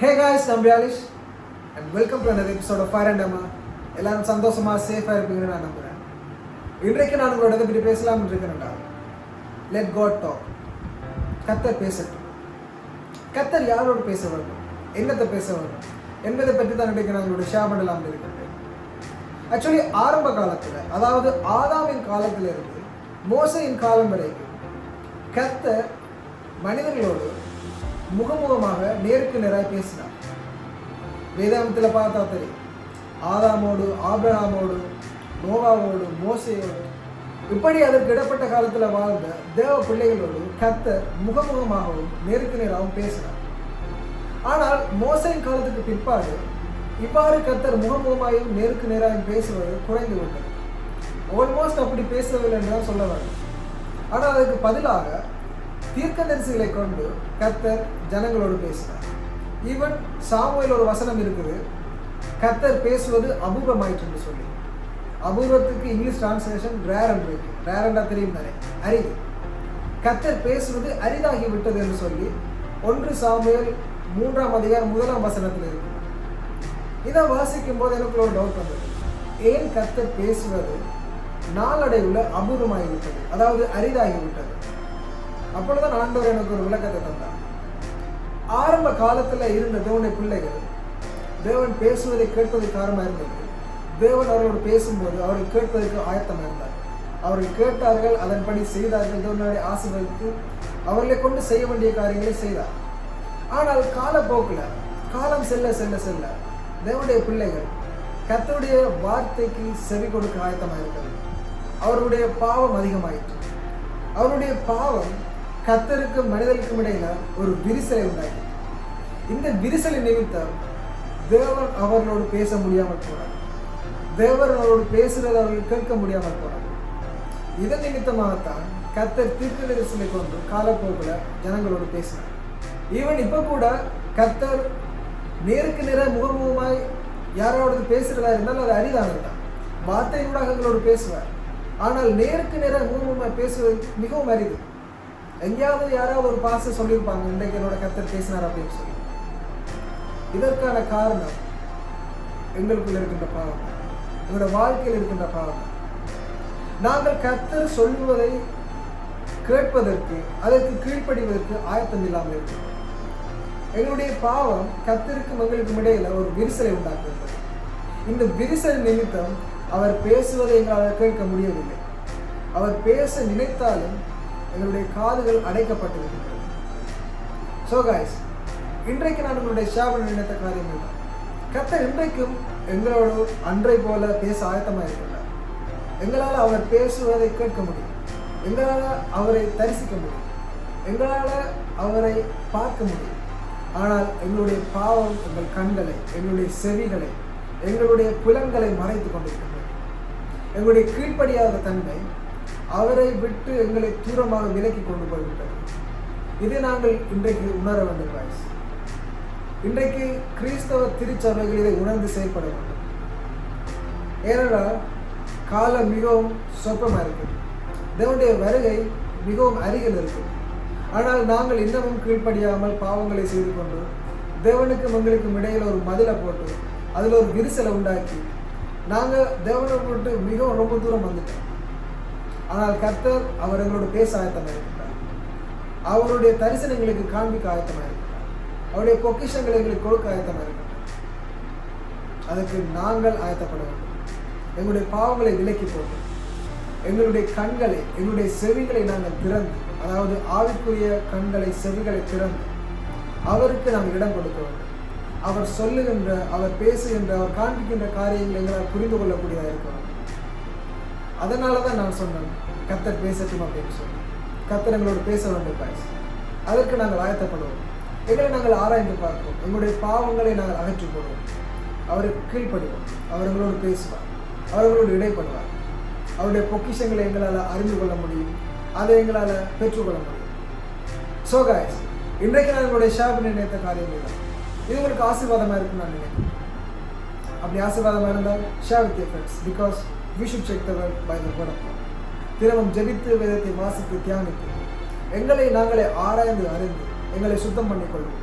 ஹே guys நம் ரியாலிஷ் and welcome to another episode of fire and அம்மா எல்லாரும் சந்தோஷமாக சேஃபாக இருப்பீங்கன்னு நான் நம்புகிறேன் இன்றைக்கு நான் உங்களோட இதை பற்றி பேசலாம்னு இருக்கிறேன்டா லெட் காட் டாக் கத்தர் பேசட்டும். கத்தர் யாரோடு பேச வேண்டும்? என்னத்தை பேச வேண்டும்? என்பதை பற்றி தான் இன்றைக்கு நான் உங்களோட ஷேர் பண்ணலாம் இருக்கிறேன் ஆக்சுவலி ஆரம்ப காலத்தில் அதாவது ஆதாமின் காலத்திலிருந்து மோசையின் காலம் வரைக்கும் கத்தர் மனிதர்களோடு முகமுகமாக நேருக்கு நேராக பேசினார். வேதாந்தத்தில் பார்த்தா தெரியும். ஆதாமோடு ஆபிரகாமோடு நோவாவோடு மோசையோடு. இப்படி அதற்கு இடப்பட்ட காலத்தில் வாழ்ந்த தேவ பிள்ளைகளோடு கத்தர் முகமுகமாகவும் நேருக்கு நேராகவும் பேசினார். ஆனால் மோசையின் காலத்துக்கு பிற்பாடு இவ்வாறு கத்தர் முகமுகமாகவும் நேருக்கு நேராகவும் பேசுவது குறைந்து விட்டது. ஆல்மோஸ்ட் அப்படி பேசவில்லை என்று தான் சொல்ல வேண்டும். ஆனால் அதுக்கு பதிலாக தீர்க்கதரிசிகளை கொண்டு கத்தர் ஜனங்களோடு பேசினார். ஈவன் சாமுவேல் ஒரு வசனம் இருக்குது கத்தர் பேசுவது அபூர்வமாயிற்று சொல்லி. அபூர்வத்துக்கு இங்கிலீஷ் டிரான்ஸ்லேஷன் ரேர் என்று இருக்கு ரேரண்டா தெரியும் தானே? அரிது. கத்தர் பேசுவது அரிதாகி விட்டது என்று சொல்லி ஒன்று சாமுவேல் மூன்றாம் அதிகாரம் முதலாம் வசனத்தில் இருக்கு. இதை வாசிக்கும் போது எனக்கு ஒரு டவுட் வந்தது. ஏன் கத்தர் பேசுவது நாளடைவில் அபூர்வமாகிவிட்டது அதாவது அரிதாகிவிட்டது அப்பொழுதுதான் ஆண்டவர் எனக்கு ஒரு விளக்கத்தை தந்தார். ஆரம்ப காலத்தில் இருந்த தேவனுடைய பிள்ளைகள் தேவன் பேசுவதை கேட்பது காரணமாக இருந்தது. தேவன் அவர்களோடு பேசும்போது அவரை கேட்பதற்கு ஆயத்தமாக இருந்தார். அவர்கள் கேட்டார்கள் அதன்படி செய்தார்கள் தேவனுடைய ஆசீர்வதித்து அவர்களை கொண்டு செய்ய வேண்டிய காரியங்களை செய்தார். ஆனால் காலப்போக்கில் காலம் செல்ல செல்ல செல்ல தேவனுடைய பிள்ளைகள் கத்தருடைய வார்த்தைக்கு செவி கொடுக்க ஆயத்தமாக இருக்கிறது அவருடைய பாவம் அதிகமாயிற்று. அவருடைய பாவம் கத்தருக்கும் மனிதனுக்கும் இடையில ஒரு விரிசலை உண்டாக்கி. இந்த விரிசலை நிமித்தம் தேவன் அவர்களோடு பேச முடியாமல் போனார். தேவன் அவரோடு பேசுகிறது அவர்கள் கேட்க முடியாமல் போனார். இதன் நிமித்தமாகத்தான் கத்தர் தீர்க்கதரிசனை கொண்டு காலப்போக்கில் ஜனங்களோடு பேசினார். ஈவன் இப்போ கூட கத்தர் நேருக்கு நேர முகமுகமாய் யாரோடு பேசுகிறதா இருந்தால் அது அரிதானது தான். வார்த்தை ஊடகங்களோடு பேசுவார். ஆனால் நேருக்கு நேர முகமுகமாய் பேசுவது மிகவும் அரிது. எங்கேயாவது யாராவது ஒரு பாச சொல்லியிருப்பாங்க இன்றைக்கு என்னோட கத்தர் பேசினார் அப்படின்னு சொல்லி. இதற்கான காரணம் எங்களுக்குள்ள இருக்கின்ற பாவம். எங்களோட வாழ்க்கையில் இருக்கின்ற பாவம். நாங்கள் கத்தர் சொல்லுவதை கேட்பதற்கு அதற்கு கீழ்ப்படிவதற்கு ஆயத்தம் இல்லாமல் இருக்கிறோம் எங்களுடைய பாவம் கத்தருக்கும் எங்களுக்கும் இடையில ஒரு விரிசலை உண்டாக்குகிறது. இந்த விரிசல் நிமித்தம் அவர் பேசுவதை எங்களால் கேட்க முடியவில்லை. அவர் பேச நினைத்தாலும் எங்களுடைய காதுகள் அடைக்கப்பட்டிருக்கின்றன ஸோ காய்ஸ் இன்றைக்கு நான் உங்களுடைய ஷாபன் நினைத்த காரியங்கள் கத்த கத்தர் இன்றைக்கும் எங்களோடு அன்றை போல பேச ஆயத்தமாக இருக்கின்றார் எங்களால் அவர் பேசுவதை கேட்க முடியும். எங்களால் அவரை தரிசிக்க முடியும். எங்களால் அவரை பார்க்க முடியும். ஆனால் எங்களுடைய பாவம் எங்கள் கண்களை எங்களுடைய செவிகளை எங்களுடைய புலன்களை மறைத்து கொண்டிருக்கின்றன. எங்களுடைய கீழ்ப்படியாத தன்மை அவரை விட்டு எங்களை தூரமாக விலக்கி கொண்டு போய்விட்டது. இதை நாங்கள் இன்றைக்கு உணர வேண்டும் வாய்ஸ் இன்றைக்கு கிறிஸ்தவ திருச்சபைகள் இதை உணர்ந்து செயல்பட வேண்டும். ஏனென்றால் காலம் மிகவும் சொற்பமாக இருக்குது. தேவனுடைய வருகை மிகவும் அருகில் இருக்குது. ஆனால் நாங்கள் இன்னமும் கீழ்ப்படியாமல் பாவங்களை செய்து கொண்டு தேவனுக்கும் எங்களுக்கும் இடையில் ஒரு மதிலை போட்டு அதில் ஒரு விரிசலை உண்டாக்கி நாங்கள் தேவனை போட்டு மிகவும் ரொம்ப தூரம் வந்துட்டோம். ஆனால் கர்த்தர் அவர் எங்களோட பேச ஆயத்தமாக இருக்கிறார். அவருடைய தரிசனங்களுக்கு காண்பிக்க ஆயத்தமாக இருக்கிறார். அவருடைய பொக்கிஷங்களை எங்களுக்கு கொடுக்க ஆயத்தமாக இருக்கிறார். அதற்கு நாங்கள் ஆயத்தப்பட வேண்டும் எங்களுடைய பாவங்களை விலக்கி போட்டு எங்களுடைய கண்களை எங்களுடைய செவிகளை நாங்கள் திறந்து அதாவது ஆவிக்குரிய கண்களை செவிகளை திறந்து அவருக்கு நாம் இடம் கொடுக்க வேண்டும். அவர் சொல்லுகின்ற அவர் பேசுகின்ற அவர் காண்பிக்கின்ற காரியங்களை எங்களால் புரிந்து கொள்ளக்கூடியதாக இருக்க வேண்டும். அதனால தான் நான் சொன்னேன் கத்தர் பேசட்டும் அப்படின்னு சொன்னேன். கத்தர் எங்களோட பேச வேண்டும் அதற்கு நாங்கள் ஆயத்தப்படுவோம். எங்களை நாங்கள் ஆராய்ந்து பார்ப்போம். எங்களுடைய பாவங்களை நாங்கள் அகற்றி போடுவோம் அவருக்கு கீழ்ப்படுவோம். அவர் எங்களோடு பேசுவார். அவர்களோடு இடைப்படுவார். அவருடைய பொக்கிஷங்களை எங்களால் அறிந்து கொள்ள முடியும். அதை எங்களால் பெற்றுக்கொள்ள முடியும். ஸோ காய்ஸ் இன்றைக்கு நான் உங்களுடைய ஷாப் நினைத்த காரியம் இல்லை இது உங்களுக்கு ஆசீர்வாதமாக இருக்குன்னு நான் நினைக்கிறேன். அப்படி ஆசீர்வாதமாக இருந்தால் share with friends because we should check the word by தினமும் ஜெபித்து வேதத்தை வாசித்து தியானித்து எங்களை நாங்களே ஆராய்ந்து அறிந்து எங்களை சுத்தம் பண்ணிக்கொள்வோம்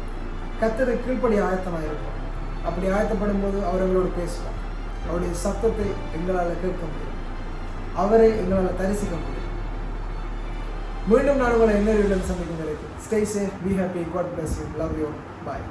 கத்தரை கீழ்ப்படி ஆயத்தமாக இருப்போம் அப்படி ஆயத்தப்படும் போது அவர் எங்களோடு பேசுவார் அவருடைய சத்தத்தை எங்களால் கேட்க முடியும் அவரை எங்களால் தரிசிக்க முடியும் மீண்டும் நான் உங்களை இன்னொரு சந்திக்கும் நிலைக்கு stay safe be happy God bless you love you bye